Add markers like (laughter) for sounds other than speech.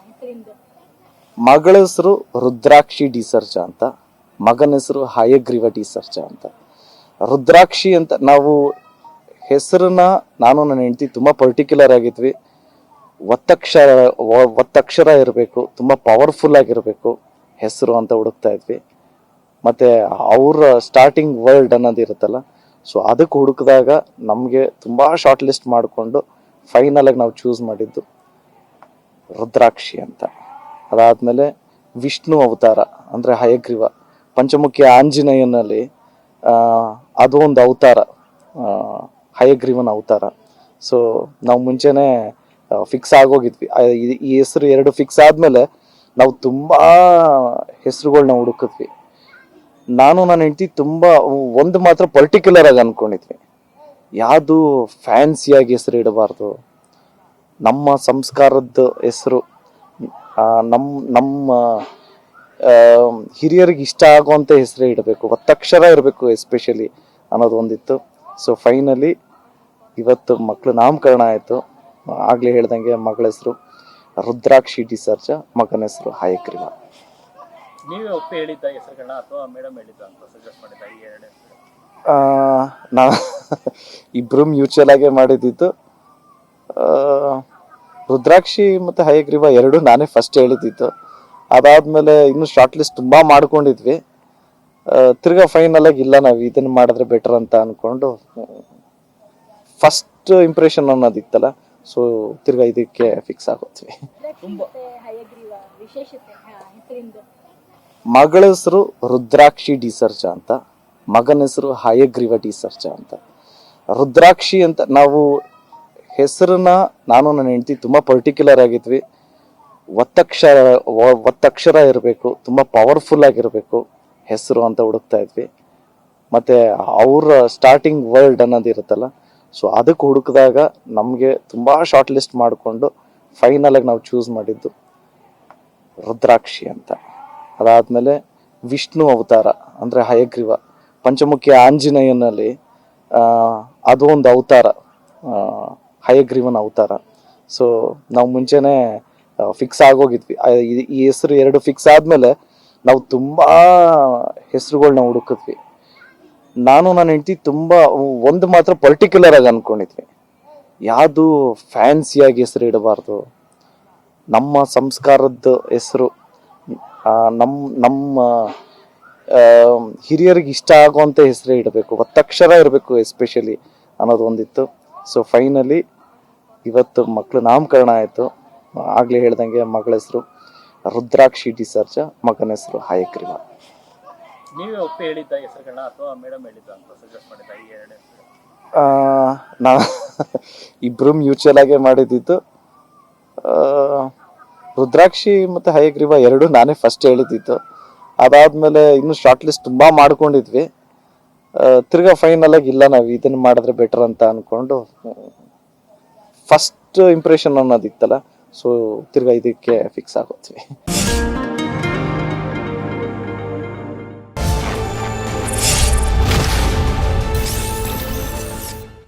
ಹೆಸರಿಂದು. ಮಗಳ ಹೆಸರು ರುದ್ರಾಕ್ಷಿ ಡಿಸರ್ಜ ಅಂತ, ಮಗನ ಹೆಸರು ಹಯಗ್ರೀವ ಡಿಸರ್ಜ ಅಂತ. ರುದ್ರಾಕ್ಷಿ ಅಂತ ನಾವು ಹೆಸರನ್ನ, ನಾನು ನನ್ನ ಹೆಂಡತಿ ತುಂಬ ಪರ್ಟಿಕ್ಯುಲರ್ ಆಗಿದ್ವಿ. ಒತ್ತಕ್ಷರ ಒತ್ತಕ್ಷರ ಇರಬೇಕು, ತುಂಬ ಪವರ್ಫುಲ್ ಆಗಿರಬೇಕು ಹೆಸರು ಅಂತ ಹುಡುಕ್ತಾ ಇದ್ವಿ. ಮತ್ತೆ ಅವ್ರ ಸ್ಟಾರ್ಟಿಂಗ್ ವರ್ಲ್ಡ್ ಅನ್ನೋದು ಇರುತ್ತಲ್ಲ ಸೊ ಅದಕ್ಕೆ ಹುಡುಕಿದಾಗ ನಮಗೆ ತುಂಬ ಶಾರ್ಟ್ ಲಿಸ್ಟ್ ಮಾಡಿಕೊಂಡು ಫೈನಲ್ ಆಗಿ ನಾವು ಚೂಸ್ ಮಾಡಿದ್ದು ರುದ್ರಾಕ್ಷಿ ಅಂತ. ಅದಾದಮೇಲೆ ವಿಷ್ಣು ಅವತಾರ ಅಂದ್ರೆ ಹಯಗ್ರೀವ, ಪಂಚಮುಖಿ ಆಂಜನೇಯನಲ್ಲಿ ಅದು ಒಂದು ಅವತಾರ ಹಯಗ್ರೀವನ ಅವತಾರ. ಸೊ ನಾವು ಮುಂಚೆನೇ ಫಿಕ್ಸ್ ಆಗೋಗಿದ್ವಿ. ಈ- ಹೆಸರು ಎರಡು ಫಿಕ್ಸ್ ಆದ್ಮೇಲೆ ನಾವು ತುಂಬಾ ಹೆಸರುಗಳನ್ನ ಹುಡುಕಿದ್ವಿ. ನಾನು, ನನ್ನ ಹೆಂಡತಿ ತುಂಬಾ ಒಂದು ಮಾತ್ರ ಪರ್ಟಿಕ್ಯುಲರ್ ಆಗಿ ಅನ್ಕೊಂಡಿದ್ವಿ. ಯಾವುದು ಫ್ಯಾನ್ಸಿಯಾಗಿ ಹೆಸರು ಇಡಬಾರ್ದು. ನಮ್ಮ ಸಂಸ್ಕಾರದ ಹೆಸರು ನಮ್ಮ ನಮ್ಮ ಹಿರಿಯರಿಗೆ ಇಷ್ಟ ಆಗುವಂಥ ಹೆಸರೇ ಇಡಬೇಕು. ಒತ್ತಕ್ಷರ ಇರಬೇಕು ಎಸ್ಪೆಷಲಿ ಅನ್ನೋದು ಒಂದಿತ್ತು. ಸೊ ಫೈನಲಿ ಇವತ್ತು ಮಕ್ಕಳು ನಾಮಕರಣ ಆಯಿತು. ಆಗಲೇ ಹೇಳ್ದಂಗೆ ಮಗಳ ಹೆಸರು ರುದ್ರಾಕ್ಷಿ ಡಿಸರ್ಜ ಮಗನ ಹೆಸರು ಹಾಯಕ್ರಿಮ ನೀವೇ ಒಪ್ಪಿ ಹೇಳಿದ್ದ ಹೆಸರುಗಳನ್ನ ಅಥವಾ ಮೇಡಮ್ ಹೇಳಿದ್ದ ಅಂತ ಸಜೆಸ್ಟ್ ಮಾಡಿದ್ದ ಈ ಎರಡು ನಾ (laughs) ಇಬ್ರು ಮ್ಯೂಚುವಲ್ ಆಗೇ ಮಾಡಿದ್ದು ರುದ್ರಾಕ್ಷಿ ಮತ್ತೆ ಹಯಗ್ರೀವ ಎರಡು ನಾನೇ ಫಸ್ಟ್ ಹೇಳಿದ್ದು ಅದಾದ್ಮೇಲೆ ಇನ್ನು ಶಾರ್ಟ್ ಲಿಸ್ಟ್ ತುಂಬಾ ಮಾಡ್ಕೊಂಡಿದ್ವಿ. ತಿರ್ಗಾ ಫೈನಲ್ ಆಗಿ ಇಲ್ಲ ನಾವು ಇದನ್ನ ಮಾಡಿದ್ರೆ ಬೆಟರ್ ಅಂತ ಅಂದ್ಕೊಂಡು ಫಸ್ಟ್ ಇಂಪ್ರೆಷನ್ ಅನ್ನೋದಿತ್ತಲ್ಲ ಸೊ ತಿರ್ಗಾ ಇದಕ್ಕೆ ಫಿಕ್ಸ್ ಹಾ, ಮಗಳ ಹೆಸರು ರುದ್ರಾಕ್ಷಿ ಡಿಸರ್ಜ ಅಂತ ಮಗನ ಹೆಸರು ಹಯಗ್ರೀವ ಡಿಸರ್ಜ ಅಂತ. ರುದ್ರಾಕ್ಷಿ ಅಂತ ನಾವು ಹೆಸರನ್ನ, ನಾನು ನನ್ನ ಹೆಂಡತಿ ತುಂಬ ಪರ್ಟಿಕ್ಯುಲರ್ ಆಗಿದ್ವಿ. ಒತ್ತಕ್ಷರ ಒತ್ತಕ್ಷರ ಇರಬೇಕು, ತುಂಬ ಪವರ್ಫುಲ್ ಆಗಿರಬೇಕು ಹೆಸರು ಅಂತ ಹುಡುಕ್ತಾ ಇದ್ವಿ. ಮತ್ತೆ ಅವರ ಸ್ಟಾರ್ಟಿಂಗ್ ವರ್ಲ್ಡ್ ಅನ್ನೋದು ಇರುತ್ತಲ್ಲ ಸೊ ಅದಕ್ಕೆ ಹುಡುಕಿದಾಗ ನಮಗೆ ತುಂಬ ಶಾರ್ಟ್ ಲಿಸ್ಟ್ ಮಾಡಿಕೊಂಡು ಫೈನಲ್ ಆಗಿ ನಾವು ಚೂಸ್ ಮಾಡಿದ್ದು ರುದ್ರಾಕ್ಷಿ ಅಂತ. ಅದಾದಮೇಲೆ ವಿಷ್ಣು ಅವತಾರ, ಅಂದ್ರೆ ಹಯಗ್ರೀವ, ಪಂಚಮುಖಿ ಆಂಜನೇಯನಲ್ಲಿ ಅದು ಒಂದು ಅವತಾರ ಹಯಗ್ರೀವನ ಅವತಾರ. ಸೊ ನಾವು ಮುಂಚೆನೆ ಫಿಕ್ಸ್ ಆಗೋಗಿದ್ವಿ. ಈ- ಈ ಹೆಸರು ಎರಡು ಫಿಕ್ಸ್ ಆದ್ಮೇಲೆ ನಾವು ತುಂಬ ಹೆಸರುಗಳನ್ನ ಹುಡುಕಿದ್ವಿ ನಾನು, ನನ್ನ ಹೆಂಡತಿ ತುಂಬ, ಒಂದು ಮಾತ್ರ ಪರ್ಟಿಕ್ಯುಲರ್ ಆಗಿ ಅನ್ಕೊಂಡಿದ್ವಿ. ಯಾವುದು ಫ್ಯಾನ್ಸಿಯಾಗಿ ಹೆಸರು ಇಡಬಾರ್ದು. ನಮ್ಮ ಸಂಸ್ಕಾರದ ಹೆಸರು ನಮ್ಮ ನಮ್ಮ ಹಿರಿಯರಿಗೆ ಇಷ್ಟ ಆಗುವಂಥ ಹೆಸರೇ ಇಡಬೇಕು. ಒತ್ತಕ್ಷರ ಇರಬೇಕು ಎಸ್ಪೆಷಲಿ ಅನ್ನೋದು ಒಂದಿತ್ತು. ಸೊ ಫೈನಲಿ ಇವತ್ತು ಮಕ್ಕಳು ನಾಮಕರಣ ಆಯಿತು. ಆಗಲೇ ಹೇಳ್ದಂಗೆ ಮಗಳ ಹೆಸರು ರುದ್ರಾಕ್ಷಿ ಡಿಸರ್ಜ ಮಗನ ಹೆಸರು ಹಾಯಕ್ರಿಮ ನೀವೇ ಒಪ್ಪಿ ಹೇಳಿದ್ದ ಹೆಸರುಗಳನ್ನ ಅಥವಾ ಮೇಡಮ್ ಹೇಳಿದ್ದ ಅಂತ ಸಜೆಸ್ಟ್ ಮಾಡಿದ್ದ ಈ ಎರಡು ಆ, ನಾ ಇಬ್ಬರು ಮ್ಯೂಚುವಲ್ ಆಗೇ ಮಾಡಿದ್ದಿದ್ದು ರುದ್ರಾಕ್ಷಿ ಮತ್ತು ಹಯಗ್ರೀವ ಎರಡು ನಾನೇ ಫಸ್ಟ್ ಹೇಳಿದ್ದಿತ್ತು ಅದಾದಮೇಲೆ ಇನ್ನೂ ಶಾರ್ಟ್ ಲಿಸ್ಟ್ ತುಂಬ ಮಾಡ್ಕೊಂಡಿದ್ವಿ. ತಿರ್ಗಾ ಫೈನಲ್ ಆಗಿ ಇಲ್ಲ, ನಾವು ಇದನ್ನ ಮಾಡಿದ್ರೆ ಬೆಟರ್ ಅಂತ ಅನ್ಕೊಂಡು ಫಸ್ಟ್ ಇಂಪ್ರೆಷನ್ ಅನ್ನೋದಿತ್ತಲ್ಲ ಸೊ ತಿರ್ಗಾ ಇದಕ್ಕೆ ಫಿಕ್ಸ್ ಆಗೋದ್ವಿ.